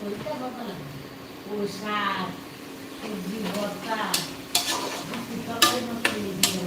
ওইটা লাগে ও শাক সবজি ভর্তা তরকারি মতো দিয়ে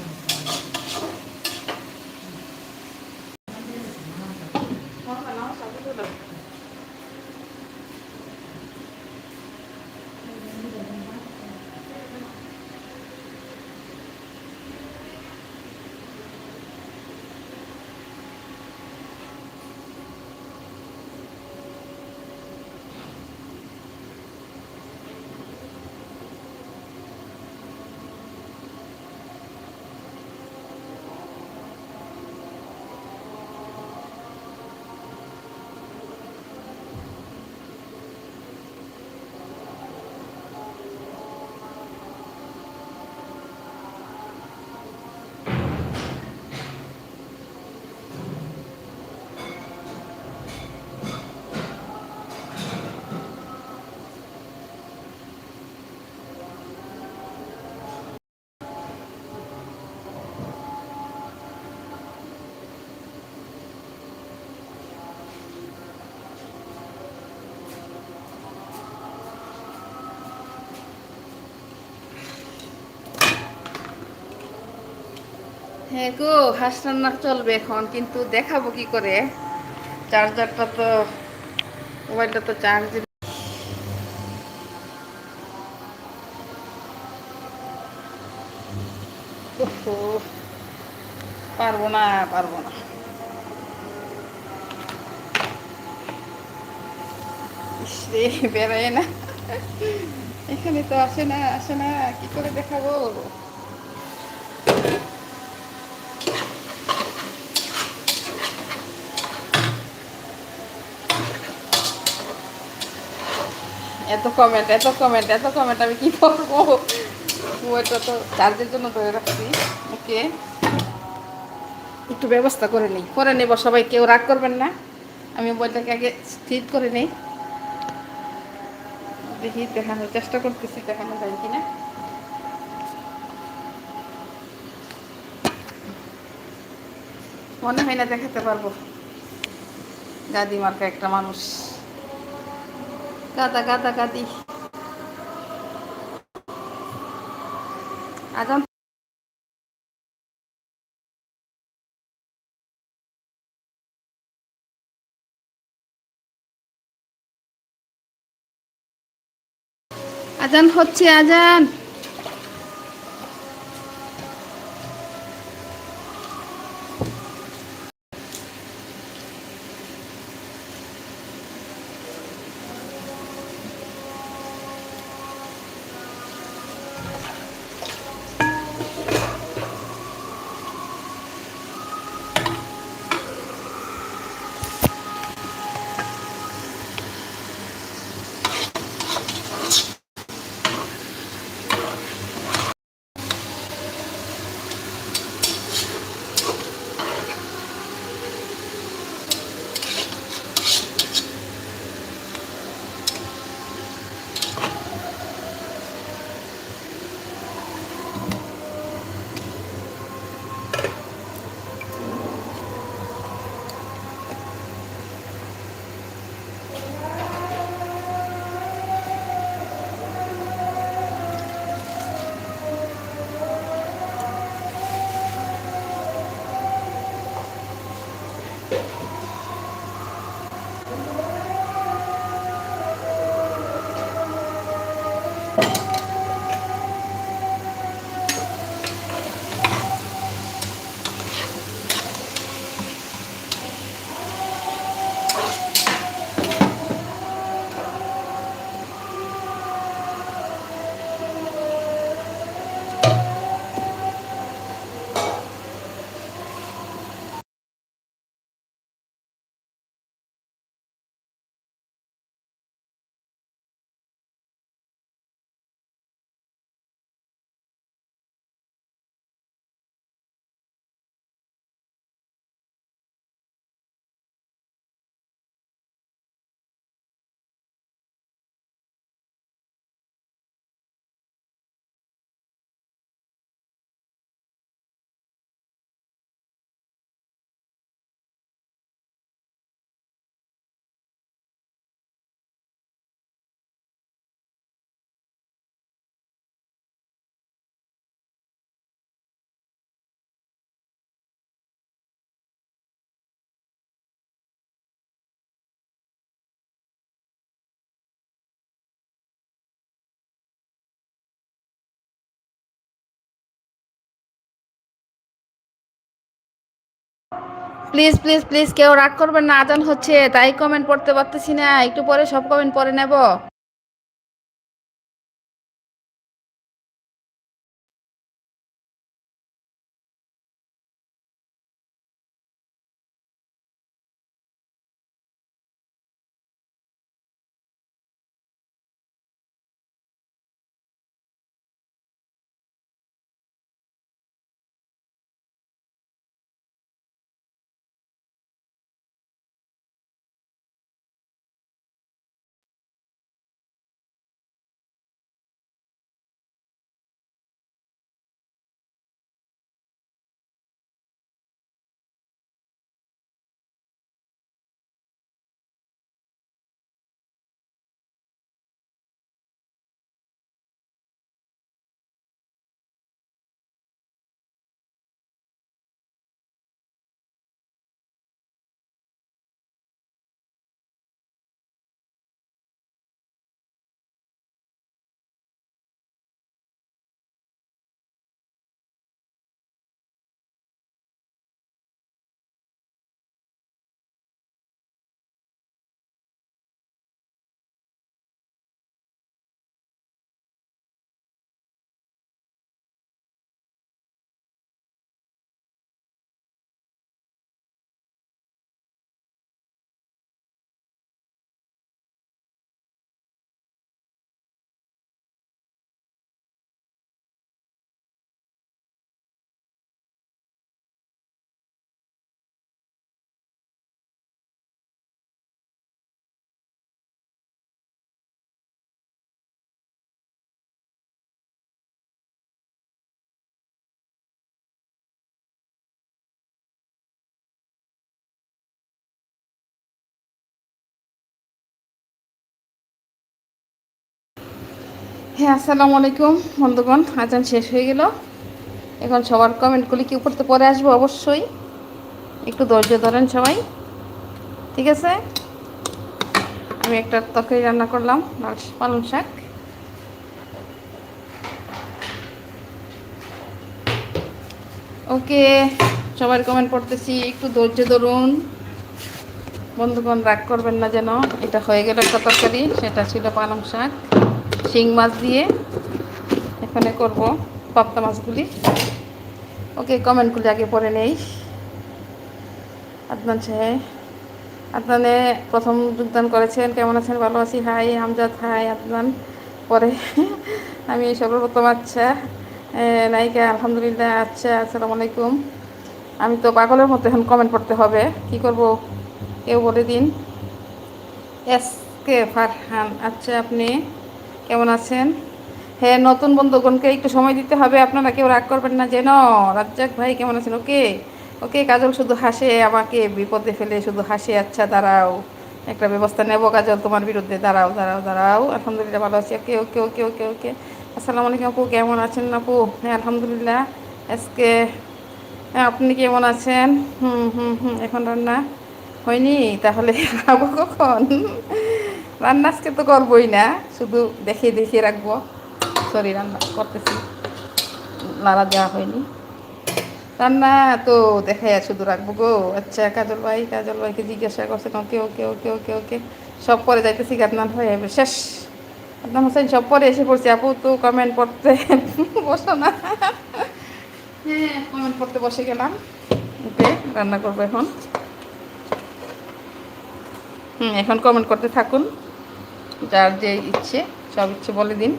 হ্যাঁ গো হাঁস রান্না চলবে এখন, কিন্তু দেখাবো কি করে। চার্জারটা তো মোবাইলটা তো চার্জ পারব না পারব না। বেরোয় না। এখানে তো আসে না আসে না, কি করে দেখাবো? এত কমেন্ট এত কমেন্ট এত কমেন্ট আমি কি করব? ওইটা তো চার্জের জন্য ধরে রাখছি। ওকে। একটু ব্যবস্থা করে নিই। করে নেব সবাই, কেউ রাগ করবেন না। আমি মোবাইলটাকে আগে স্থির করে নিই। দেখি, দেখানোর চেষ্টা করতেছি, দেখানো যায় কিনা। মনে হয় না দেখাতে পারব। গাদি মার্কা একটা মানুষ। গাদা গাদা গাদি আজান আজান হচ্ছে আজান প্লিজ প্লিজ প্লিজ কেউ রাগ করবেন না। আজান হচ্ছে, তাই কমেন্ট পড়তে পারতেছি না। একটু পরে সব কমেন্ট পরে নেব। হ্যাঁ আসসালামু আলাইকুম, বন্ধুগণ। আজান শেষ হয়ে গেল। এখন সবার কমেন্টগুলি কি উপরতে পরে আসব? অবশ্যই। একটু ধৈর্য ধরেন সবাই। ঠিক আছে? আমি একটা তরকারি রান্না করলাম পালং শাক। ওকে, সবার কমেন্ট পড়তেছি, একটু ধৈর্য ধরুন। বন্ধুগণ, রাগ করবেন না যেন। এটা হয়ে গেল একটা তরকারি, সেটা ছিল পালং শাক। শিং মাছ দিয়ে এখানে করব পাপ্তা মাছগুলি। ওকে, কমেন্টগুলি আগে পরে নেই। আদনান সাহেব, আদনানে প্রথম যোগদান করেছেন। কেমন আছেন? ভালো আছি। Hi, Amjad, hi, Adnan. পরে আমি সর্বপ্রথম আচ্ছা নায়িকা, আলহামদুলিল্লাহ আচ্ছা আসসালামু আলাইকুম। আমি তো পাগলের মতো এখন কমেন্ট করতে হবে। কি করব? কেউ বলে দিন। এস কে ফারহান আচ্ছা আপনি? কেমন আছেন? হ্যাঁ নতুন বন্ধুগণকে একটু সময় দিতে হবে, আপনারা কেউ রাগ করবেন না যেন রাজ্জাক ভাই কেমন আছেন? ওকে ওকে, কাজল শুধু হাসে, আমাকে বিপদে ফেলে শুধু হাসে আচ্ছা দাঁড়াও, একটা ব্যবস্থা নেব, কাজল, তোমার বিরুদ্ধে, দাঁড়াও দাঁড়াও দাঁড়াও, আলহামদুলিল্লাহ ভালো আছি, ওকে ওকে ওকে ওকে ওকে, আসসালামু আলাইকুম আপু, কেমন আছেন আপু? হ্যাঁ আলহামদুলিল্লাহ, আজকে হ্যাঁ আপনি কেমন আছেন? হুম হুম হুম, এখন রান্না হয়নি, তাহলে খাব কখন? রান্না আজকে তো করবোই না, শুধু দেখিয়ে দেখিয়ে রাখব। সরি রান্না করতেছি। নাড়া দেওয়া হয়নি। রান্না তো দেখাই শুধু রাখব গো। আচ্ছা কাজল ভাই, কাজল ভাইকে জিজ্ঞাসা করছে ওকে ওকে ওকে ওকে ওকে সব পরে যাইতেছি আপনার হয়ে শেষ। আপনার হোসেন, সব পরে এসে পড়ছি। আপু তো কমেন্ট পড়তে বসো না। হ্যাঁ কমেন্ট পড়তে বসে গেলাম। ওকে, রান্না করব এখন। হুম, এখন কমেন্ট করতে থাকুন। যার যে ইচ্ছে, সব ইচ্ছে বলে দিন।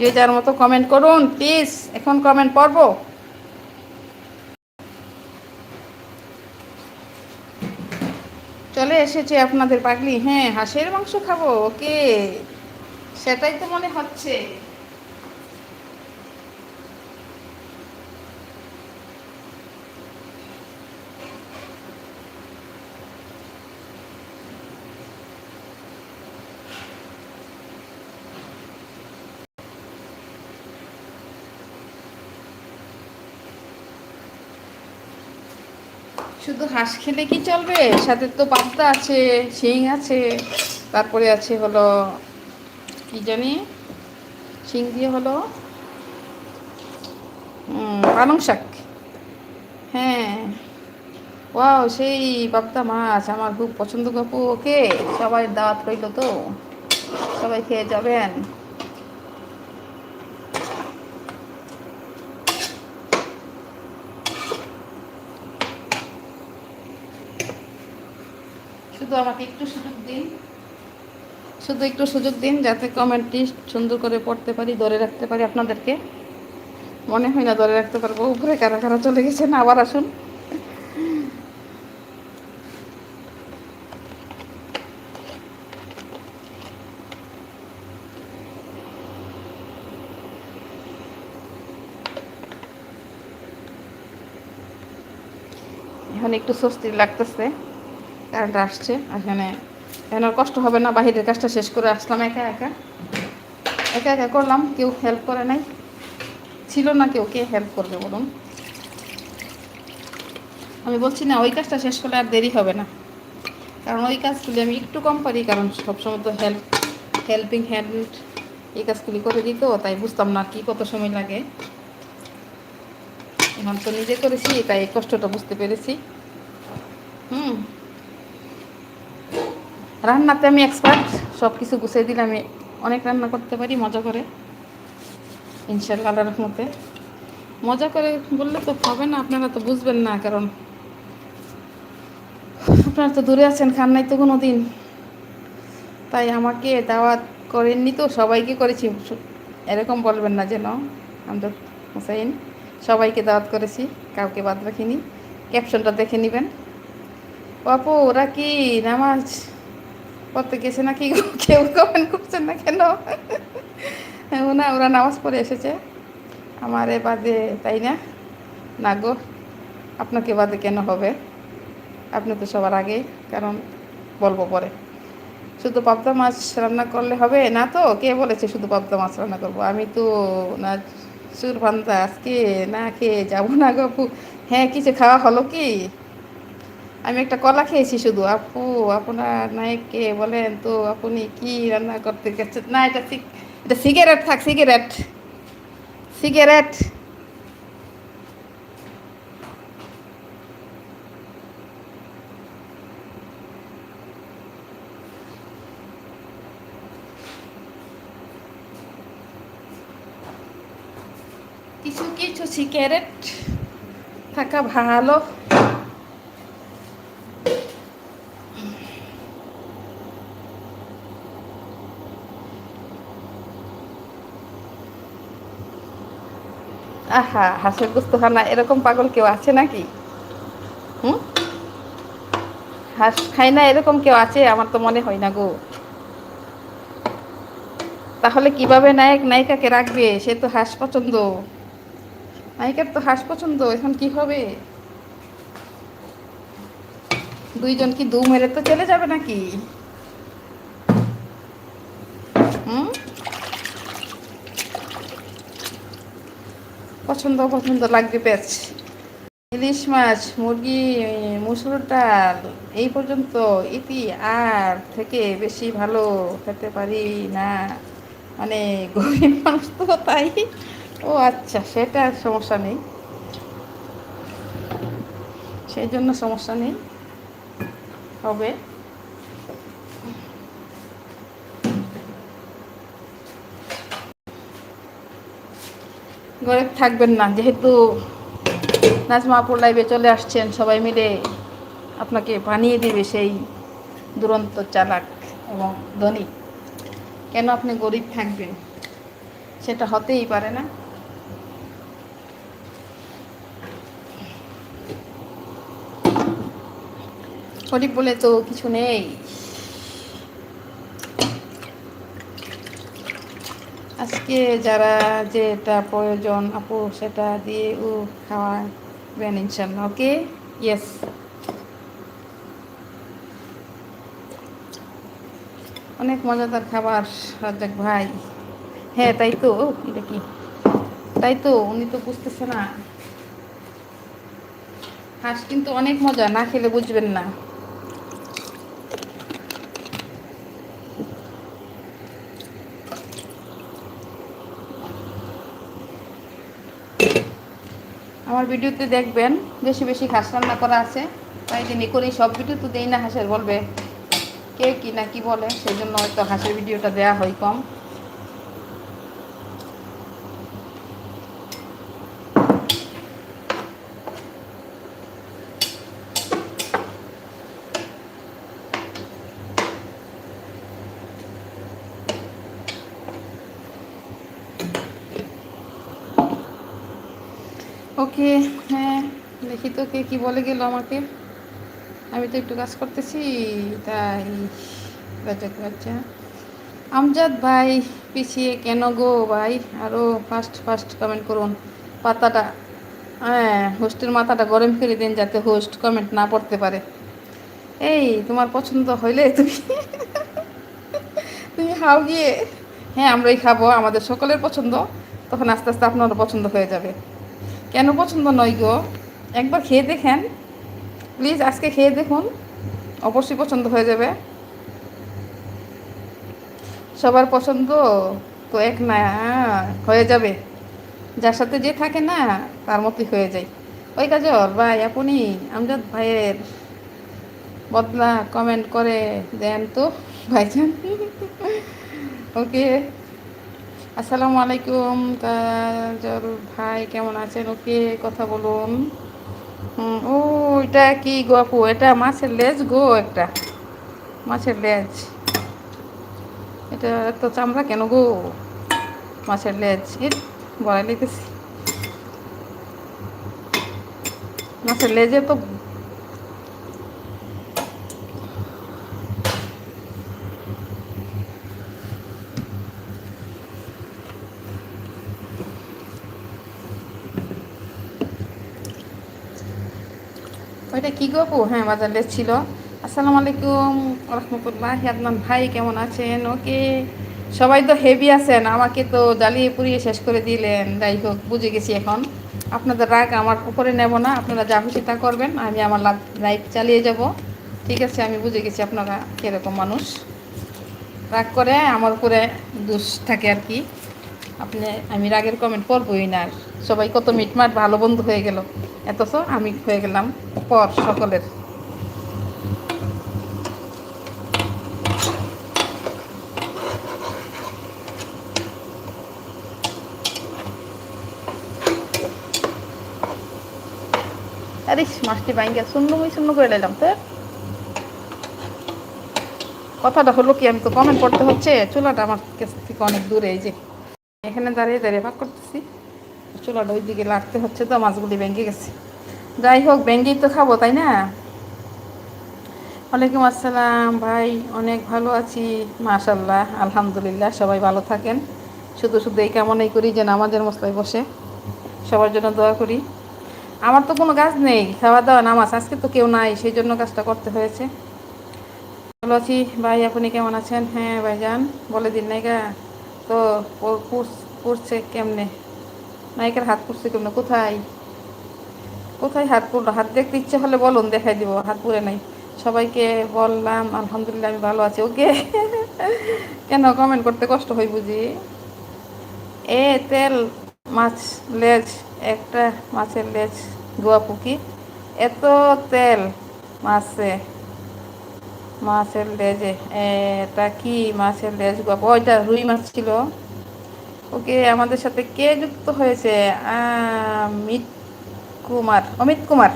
যে যার মতো কমেন্ট করুন প্লিজ এখন কমেন্ট পড়ব। চলে এসেছে আপনাদের পাগলি। হ্যাঁ হাঁসের মাংস খাব, ওকে। সেটাই তো মনে হচ্ছে। শুধু হাঁস খেলে কি চলবে? সাথে তো পাবদা আছে, শিং আছে, তারপরে আছে হলো, কি জানি? শিং দিয়ে হলো পালং শাক। হ্যাঁ। ওয়াও, সেই পাবদা মাছ আমার খুব পছন্দ গপু ওকে, সবাই দাওয়াত রইল তো। সবাই খেয়ে যাবেন। শুধু আমাকে একটু সুযোগ দিন। শুধু একটু সুযোগ দিন যাতে কমেন্টটি সুন্দর করে পড়তে পারি, ধরে রাখতে পারি আপনাদেরকে। মনে হয় না ধরে রাখতে পারব, উপরে কারা কারা চলে গেছেন, আবার আসুন। এখন একটু স্বস্তি লাগতেছে। কারেন্ট আসছে, এখানে এখন কষ্ট হবে না, বাহিরের কাজটা শেষ করে আসলাম একা একা। একা একা করলাম, কেউ হেল্প করে নাই। ছিল না কেউ, কে হেল্প করবে বলুন? আমি বলছি, না, ওই কাজটা শেষ করলে আর দেরি হবে না। কারণ ওই কাজগুলি আমি একটু কম পারি, কারণ সবসময় তো হেল্প হেল্পিং হ্যান্ড এই কাজগুলি করে দিত, তাই বুঝতাম না কি কত সময় লাগে। এখন তো নিজে করেছি, তাই কষ্টটা বুঝতে পেরেছি। হুম। রান্নাতে আমি এক্সপার্ট সব কিছু গুছিয়ে দিলে আমি অনেক রান্না করতে পারি, মজা করে। ইনশাল্লাহ আল্লাহর রহমতে। মজা করে বললে তো হবে না, আপনারা তো বুঝবেন না, কারণ আপনারা তো দূরে আছেন, খান নাই তো কোনো দিন তাই আমাকে দাওয়াত করেননি তো, সবাইকে করেছি। এরকম বলবেন না যেন, আমজাদ হোসেন। সবাইকে দাওয়াত করেছি, কাউকে বাদ রাখিনি। ক্যাপশনটা দেখে নেবেন। বাপু ওরা কি নামাজ পড়তে গেছে নাকি? কেউ কমেন্ট করছেন না কেন? না, ওরা নামাজ পড়ে এসেছে। আমারে বাদে, তাই না? না গো, আপনাকে বাদে কেন হবে? আপনি তো সবার আগে, কারণ বলব পরে। শুধু পাবদা মাছ রান্না করলে হবে? না তো, কে বলেছে শুধু পাবদা মাছ রান্না করব? আমি তো না সুর ভান্তা আজকে না খেয়ে যাব না গো আপু। হ্যাঁ কিছু খাওয়া হলো কি? আমি একটা কলা খেয়েছি শুধু। আপু, আপনার নায়ককে বলেন তো, আপনি কি রান্না করতে গেছেন? না, এটা এটা সিগারেট থাক, সিগারেট। সিগারেট। কিছু কিছু সিগারেট থাকা ভালো। আহা, হাঁসের গুস্ত খানা এরকম পাগল কেউ আছে নাকি? হুম? হাঁস খাই না, এরকম কেউ আছে? আমার তো মনে হয় না গো। তাহলে কীভাবে নায়ক নায়িকাকে রাখবে? সে তো হাঁস পছন্দ। নায়িকার তো হাঁস পছন্দ, এখন কি হবে? দুইজন কি দু মেরে তো চলে যাবে নাকি? হুম? পছন্দ পছন্দ লাগবে পেঁচ ইলিশ মাছ, মুরগি, মুসুর ডাল, এই পর্যন্ত ইতি আর থেকে বেশি ভালো খেতে পারি না। মানে গরিব মানুষ তো তাই। ও আচ্ছা সেটা সমস্যা নেই। সেই জন্য সমস্যা নেই। হবে। ঘরে থাকবেন না, যেহেতু নাজমা আপুর লাইভে চলে আসছেন, সবাই মিলে আপনাকে বানিয়ে দিবে সেই দুরন্ত চালাক এবং ধনী। কেন আপনি গরিব থাকবেন? সেটা হতেই পারে না। গরিব বলে তো কিছু নেই। আজকে যারা যেটা প্রয়োজন, আপু সেটা দিয়ে ও খাওয়াবেন ইনশাল্লাহ ওকে? ইয়েস অনেক মজাদার খাবার, রাজ্জাক ভাই। হ্যাঁ তাই তো, এটা কি? তাই তো, উনি তো বুঝতেছে না। হাঁস কিন্তু অনেক মজা, না খেলে বুঝবেন না। ভিডিওতে দেখবেন, বেশি বেশি ঘাস রান্না করা আছে। তাই দিনই করি সব ভিডিও তো দেই না হাঁসের, বলবে কে কি না কি বলে সেই জন্য হয়তো হাঁসের ভিডিওটা দেওয়া হয় কম ওকে হ্যাঁ তো কে বলে গেল আমাকে? আমি তো একটু কাজ করতেছি, তাই রাজাক বাচ্চা আমজাদ ভাই, পিছিয়ে কেন গো ভাই? আরও ফার্স্ট ফার্স্ট কমেন্ট করুন। পাতাটা হ্যাঁ হোস্টের মাথাটা গরম করে দিন যাতে হোস্ট কমেন্ট না পড়তে পারে। এই, তোমার পছন্দ হইলে তুমি তুমি খাও গিয়ে। হ্যাঁ আমরাই খাব, আমাদের সকলের পছন্দ। তখন আস্তে আস্তে আপনারও পছন্দ হয়ে যাবে। কেন পছন্দ নয় গো? একবার খেয়ে দেখেন। প্লিজ আজকে খেয়ে দেখুন। অবশ্যই পছন্দ হয়ে যাবে। সবার পছন্দ? তো এক না, হয়ে যাবে। যার সাথে যে থাকে না, তার মতোই হয়ে যায়। ওই কাজল ভাই, আপনি আমজাদ ভাইয়ের বদলা কমেন্ট করে দেন তো, ভাইজান। ওকে আসসালামু আলাইকুম কাজল ভাই, কেমন আছেন? ওকে কথা বলুন। ও এটা কি গো আপু এটা মাছের লেজ গো একটা। মাছের লেজ। এটা তো চামড়া কেন গো? মাছের লেজ। বড়াই লিখেছি মাছের লেজে তো ওইটা কি গো আপু? হ্যাঁ বাজার লেজ ছিল। আসসালামু আলাইকুম রহমতুল্লাহ। আদনান ভাই, কেমন আছেন? ওকে, সবাই তো হেভি আছেন। আমাকে তো জ্বালিয়ে পুড়িয়ে শেষ করে দিলেন। যাই হোক, বুঝে গেছি এখন। আপনাদের রাগ আমার উপরে নেব না। আপনারা যা খুশি তা করবেন। আমি আমার লাইফ চালিয়ে যাব। ঠিক আছে, আমি বুঝে গেছি আপনারা কীরকম মানুষ। রাগ করে আমার উপরে দোষ থাকে আর কি। আপনি, আমি রাগের কমেন্ট করবই না। সবাই কত মিটমাট, ভালো বন্ধু হয়ে গেল। এতছ আমি হয়ে গেলাম পর সকলের। আরে, মাছটি বাইঙ্গা শূন্য মই শূন্য করে নিলাম তো। কথাটা হলো কি, আমি তো কমেন্ট করতে হচ্ছে, চুলাটা আমার কাছ থেকে অনেক দূরে, এই যে। এখানে দাঁড়িয়ে দাঁড়িয়ে ভাগ করতেছি। চুলাটা ওই দিকে লাগতে হচ্ছে তো, মাছগুলি ভেঙে গেছে। যাই হোক, ভেঙেই তো খাব, তাই না? ওয়ালাইকুম আসসালাম, ভাই, অনেক ভালো আছি মাশাল্লাহ আলহামদুলিল্লাহ, সবাই ভালো থাকেন। শুধু শুধু এই কামনাই করি যে নামাজের মশলায় বসে। সবার জন্য দোয়া করি। আমার তো কোনো কাজ নেই, খাওয়া দাওয়া, নামাজ, আজকে তো কেউ নাই, সেই জন্য কাজটা করতে হয়েছে। ভালো আছি, ভাই, আপনি কেমন আছেন? হ্যাঁ ভাইজান, বলে দিন নাইকা তো পুড়ছে কেমনে? নায়িকার হাত পুড়ছে কেমনে? কোথায়? কোথায় হাত পুরলো হাত দেখতে ইচ্ছে হলে বলুন, দেখাই দিব। হাত পুড়ে নাই। সবাইকে বললাম, আলহামদুলিল্লাহ আমি ভালো আছি। ওকে? কেন কমেন্ট করতে কষ্ট হয় বুঝি? এ তেল মাছ, লেজ, একটা মাছের লেজ গোয়া পুকি। এত তেল মাছে। মাছের লেজে এটা কি মাছের লেজ গোয়া ওইটা রুই মাছ ছিল। ওকে, আমাদের সাথে কে যুক্ত হয়েছে? অমিত কুমার অমিত কুমার।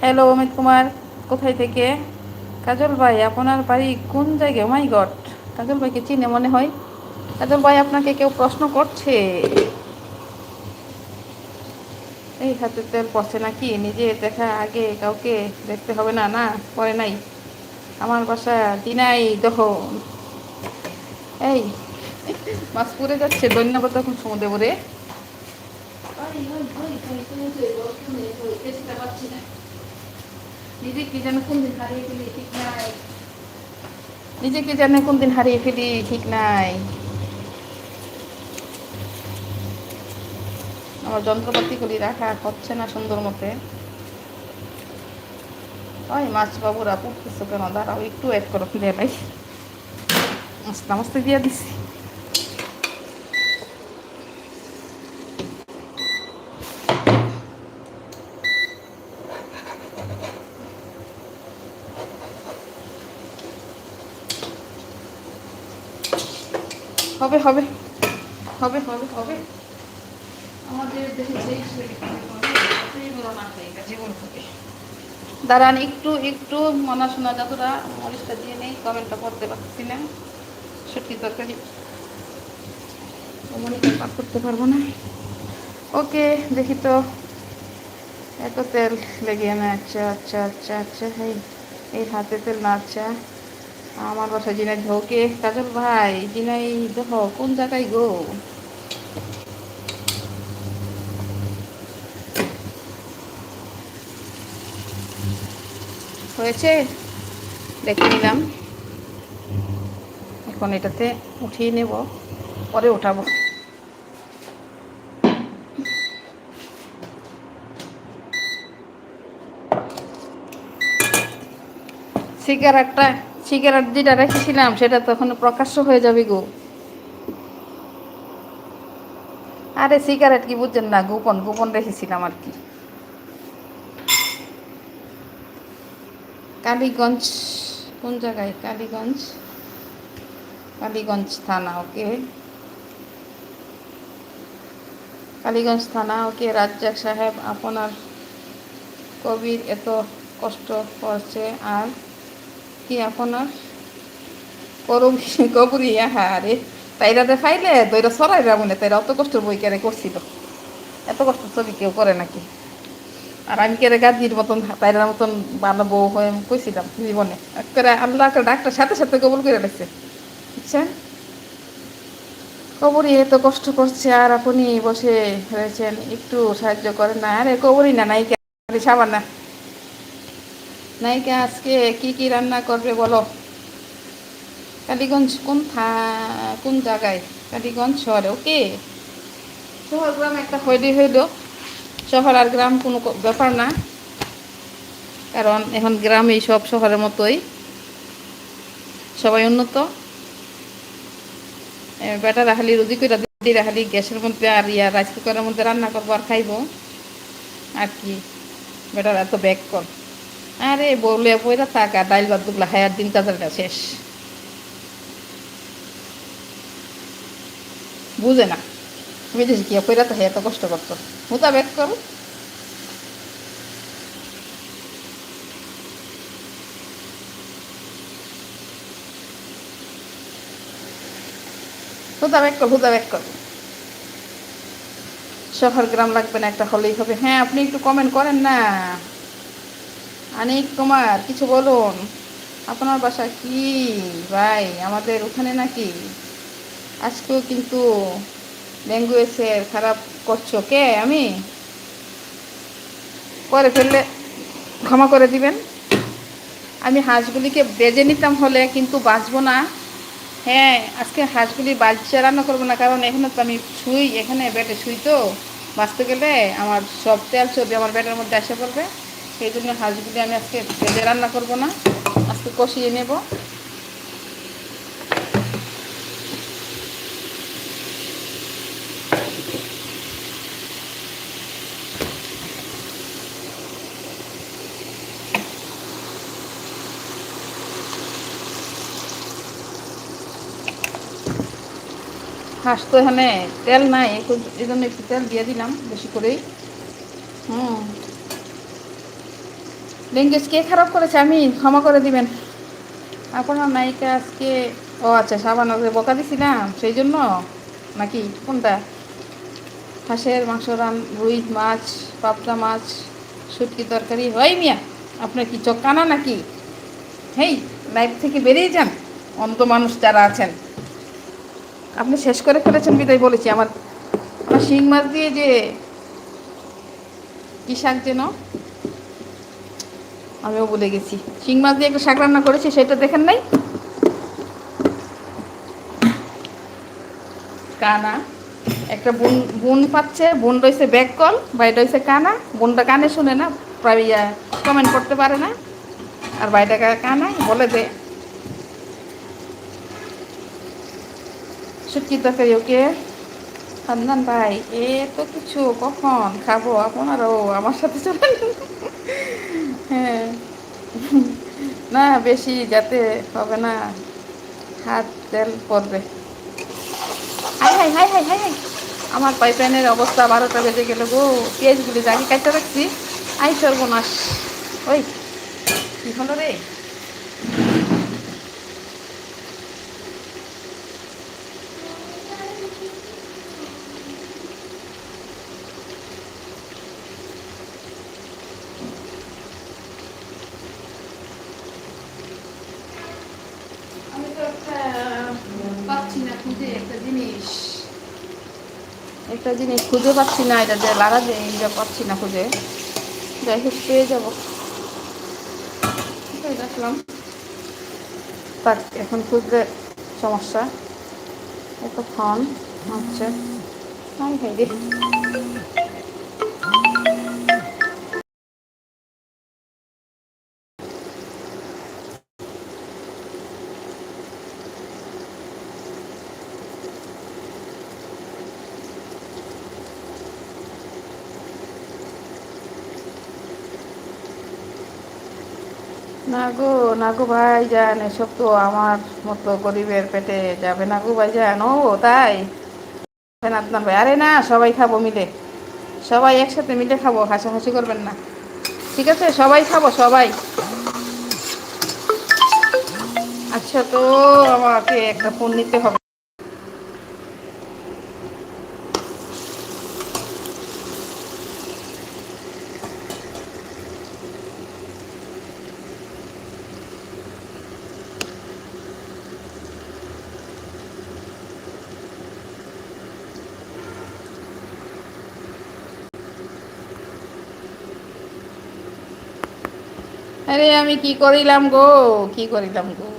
হ্যালো, অমিত কুমার, কোথায় থেকে? কাজল ভাই, আপনার বাড়ি কোন জায়গায়? মাই গড কাজল ভাইকে চিনে মনে হয়। কাজল ভাই, আপনাকে কেউ প্রশ্ন করছে? এই হাতে তেল পড়ছে নাকি? নিজে দেখা আগে কাউকে দেখতে হবে না না, পরে নাই। আমার বাসা দিনাই দহ। এই, মাছ পুড়ে যাচ্ছে, ধন্যবাদ তখন সমুদ্রে পরে নিজে কি জানে কোন দিন হারিয়ে ফেলি, ঠিক নাই। নিজে কি জানে কোন দিন হারিয়ে ফেলি, ঠিক নাই। আমার যন্ত্রপাতিগুলি রাখা হচ্ছে না সুন্দর মতে। ওই মাছ বাবুরা পড়তেছো কেন? দাঁড়াও, একটু অ্যাড করো ফিরে নাই মস্তা, মস্তি দিয়ে দিছি। হবে হবে হবে হবে হবে। আমাদের দেশে যেই শরীর জীবন হবে দাঁড়ান, একটু একটু মনা শোনা যতটা মরিচটা দিয়ে নেই, কমেন্টটা করতে পারছি না। সত্যি তরকারি পাক করতে পারব না। ওকে, দেখি তো। এত তেল লেগে না আচ্ছা আচ্ছা আচ্ছা আচ্ছা এই এই হাতে তেল না আচ্ছা। আমার বাসা জিনাই ধোকে। কাজল ভাই, জিনাই দেখ কোন জায়গায় গো? হয়েছে। দেখে নিলাম। এখন এটাতে উঠিয়ে নেব। পরে উঠাবো সিগারেটটা, সিগারেট যেটা রেখেছিলাম, সেটা তখন প্রকাশ্য হয়ে যাবে গো। আরে, সিগারেট কি বুঝছেন না, গোপন গোপন রেখেছিলাম আর কি। কালীগঞ্জ, কোন জায়গায়? কালীগঞ্জ? কালীগঞ্জ থানা, ওকে। কালীগঞ্জ থানা, ওকে। রাজ্জাক সাহেব, আপনার কবির এত কষ্ট করছে, আর কি আপনার? করবি কবরি আরে তাইরা দে ফাইলে দইরা সরাই রামুনে তাইরা অত কষ্ট বই কেড়ে করছিল। এত কষ্ট ছবি কেউ করে নাকি? আর আমি কেড়ে গাদির মতন তাইরার মতন বানাবো হয়ে কইছিলাম জীবনে? করে আল্লাহ একটা ডাক্তার সাথে সাথে কবল করে লাগছে বুঝছেন কবরই এত কষ্ট করছে আর আপনি বসে রয়েছেন, একটু সাহায্য করেন না। আরে কবরই না, নায়িকা সাবান না। নায়িকা আজকে কি কি রান্না করবে বলো? কালীগঞ্জ কোন থা, কোন জায়গায়? কালীগঞ্জ শহরে, ওকে? শহর গ্রাম একটা হইলে হইল। শহর আর গ্রাম কোনো ব্যাপার না। কারণ এখন গ্রামেই সব শহরের মতোই। সবাই উন্নত। বেটা রাহালি রুজি করে দিদি রাহালি, গ্যাসের মধ্যে আর ইয়া রাইস কুকারের মধ্যে রান্না করব আর খাইবো। আর কি? বেটার এত ব্যাক কর। আরে বলে পয়রা থাক আর ডাইল ভাত দুগলা আর দিন কাজারটা শেষ। বুঝে না। বুঝেছি কি পয়রা তো হ্যাঁ এত কষ্ট করতো। হুতা ব্যাক কর। হুতা ব্যাক কর হুতা ব্যাক কর। শহর গ্রাম লাগবে না, একটা হলেই হবে। হ্যাঁ আপনি একটু কমেন্ট করেন না। আনিক কুমার, কিছু বলুন। আপনার বাসা কি? ভাই, আমাদের ওখানে নাকি? আজকেও কিন্তু ল্যাঙ্গুয়েজের খারাপ করছ কে, আমি? করে ফেললে ক্ষমা করে দিবেন। আমি হাঁসগুলিকে বেজে নিতাম হলে কিন্তু বাঁচবো না। হ্যাঁ আজকে হাঁসগুলি বাচ্চা রান্না করব না, কারণ এখানে তো আমি শুই, এখানে বেটে শুই তো। বাঁচতে গেলে আমার সব তেল চর্বি আমার বেটের মধ্যে এসে পড়বে। সেই জন্য হাঁসগুলি আমি আজকে বেজে রান্না করব না। আজকে কষিয়ে নেব। হাঁস তো এখানে তেল নাই, এই জন্য একটু তেল দিয়ে দিলাম বেশি করেই। হুম। ল্যাঙ্গুয়েজ কে খারাপ করেছে? আমি, ক্ষমা করে দিবেন। আপনার নায়িকা আজকে ও আচ্ছা সাবান বকা দিছিলাম, সেই জন্য? নাকি? কোনটা? হাঁসের মাংস রান, রুই মাছ, পাবদা মাছ, শুটকি তরকারি। হয় মিয়া, আপনার কি চোখ কানা নাকি? হেই, লাইফ থেকে বেরিয়ে যান। অন্ত মানুষ যারা আছেন। আপনি শেষ করে ফেলেছেন, বিদায় বলেছি। আমার আমার শিং মাছ দিয়ে যে কী শাক যেন, আমিও বলে গেছি। শিং মাছ দিয়ে একটা শাক রান্না করেছি, সেটা দেখেন নাই? কানা। একটা বোন বোন পাচ্ছে, বোন রয়েছে ব্যাক কল বাইটা হয়েছে কানা। বোনটা কানে শুনে না, প্রায় কমেন্ট করতে পারে না। আর বাইটা কানা, বলে দে তরকারি, ওকে? হান্নান ভাই, এ তো কিছু, কখন? খাব আপনারাও, আমার সাথে চলেন। হ্যাঁ। না, বেশি যাতে হবে না। হাত তেল পড়বে। Hi hi hi hi hi hi. আমার পাইপলাইনের অবস্থা বারোটা বেজে গেল গো। পেঁয়াজগুলি জাগি কাটতে রাখছি। আই সর্বনাশ। ওই, কি হলো রে আমি তো একটা পাচ্ছি না খুঁজে একটা জিনিস। খুঁজে পাচ্ছি না, এটা যে লাগা যে এইটা পাচ্ছি না খুঁজে। যাই হোক, পেয়ে যাব। রাখলাম দেখলাম এখন খুঁজতে সমস্যা। এতক্ষণ হচ্ছে হ্যাঁ হাই না গো না গো ভাই যান এসব তো আমার মতো গরিবের পেটে যাবে না গো ভাই যান ও, তাই? আপনার ভাই আরে না, সবাই খাব মিলে। সবাই একসাথে মিলে খাব, হাসাহাসি করবেন না। ঠিক আছে? সবাই খাব, সবাই। আচ্ছা তো, আমাকে একটা ফোন নিতে হবে আরে আমি কি করিলাম গো? কি করিলাম গো?